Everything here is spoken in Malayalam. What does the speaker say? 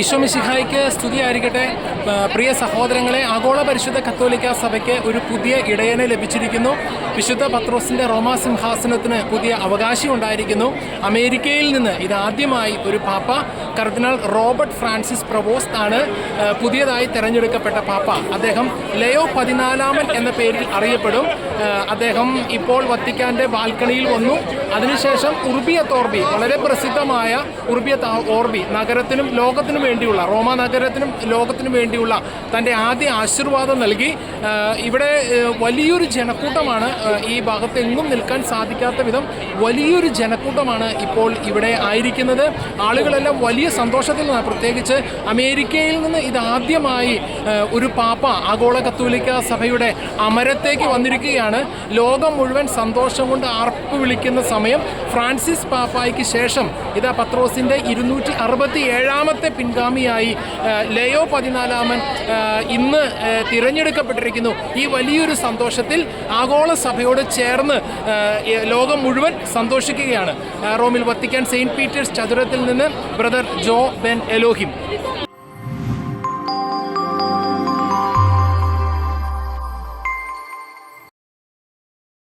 ഈശോമിശിഹായ്ക്ക് സ്തുതിയായിരിക്കട്ടെ. പ്രിയ സഹോദരങ്ങളെ ആഗോള പരിശുദ്ധ കത്തോലിക്ക സഭയ്ക്ക് ഒരു പുതിയ ഇടയനെ ലഭിച്ചിരിക്കുന്നു. വിശുദ്ധ പത്രോസിന്റെ റോമാ സിംഹാസനത്തിന് പുതിയ അവകാശം ഉണ്ടായിരിക്കുന്നു. അമേരിക്കയിൽ നിന്ന് ഇതാദ്യമായി ഒരു പാപ്പ കർദിനാൾ റോബർട്ട് ഫ്രാൻസിസ് പ്രവോസ്റ്റ് ആണ് പുതിയതായി തെരഞ്ഞെടുക്കപ്പെട്ട പാപ്പ. അദ്ദേഹം ലയോ പതിനാലാമൻ എന്ന പേരിൽ അറിയപ്പെടും. അദ്ദേഹം ഇപ്പോൾ വത്തിക്കാന്റെ ബാൽക്കണിയിൽ വന്നു. അതിനുശേഷം ഉർബിയ തോർബി വളരെ പ്രസിദ്ധമായ ഉർബിയ ഓർബി നഗരത്തിനും ലോകത്തിനും വേണ്ടിയുള്ള റോമ നഗരത്തിനും ലോകത്തിനും വേണ്ടിയുള്ള തന്റെ ആദ്യ ആശീർവാദം നൽകി. ഇവിടെ വലിയൊരു ജനക്കൂട്ടമാണ് ഈ ഭാഗത്ത് എങ്ങും നിൽക്കാൻ സാധിക്കാത്ത വിധം വലിയൊരു ജനക്കൂട്ടമാണ് ഇപ്പോൾ ഇവിടെ ആയിരിക്കുന്നത്. ആളുകളെല്ലാം വലിയ സന്തോഷത്തിൽ നിന്നാണ് പ്രത്യേകിച്ച് അമേരിക്കയിൽ നിന്ന് ഇതാദ്യമായി ഒരു പാപ്പ ആഗോള കത്തോലിക്ക സഭയുടെ അമരത്തേക്ക് വന്നിരിക്കുകയാണ്. ലോകം മുഴുവൻ സന്തോഷം കൊണ്ട് ആർപ്പ് വിളിക്കുന്ന സമയം ഫ്രാൻസിസ് പാപ്പായ്ക്ക് ശേഷം ഇതാ പത്രോസിന്റെ ഇരുന്നൂറ്റി അറുപത്തി ഏഴാമത്തെ പിൻഗാമിയായി ലയോ പതിനാലാമൻ ഇന്ന് തിരഞ്ഞെടുക്കപ്പെട്ടിരിക്കുന്നു. ഈ വലിയൊരു സന്തോഷത്തിൽ ആഗോള സഭയോട് ചേർന്ന് ലോകം മുഴുവൻ സന്തോഷിക്കുകയാണ്. റോമിൽ വത്തിക്കാൻ സെയിന്റ് പീറ്റേഴ്സ് ചതുരത്തിൽ നിന്ന് ബ്രദർ Jo Ben Elohim.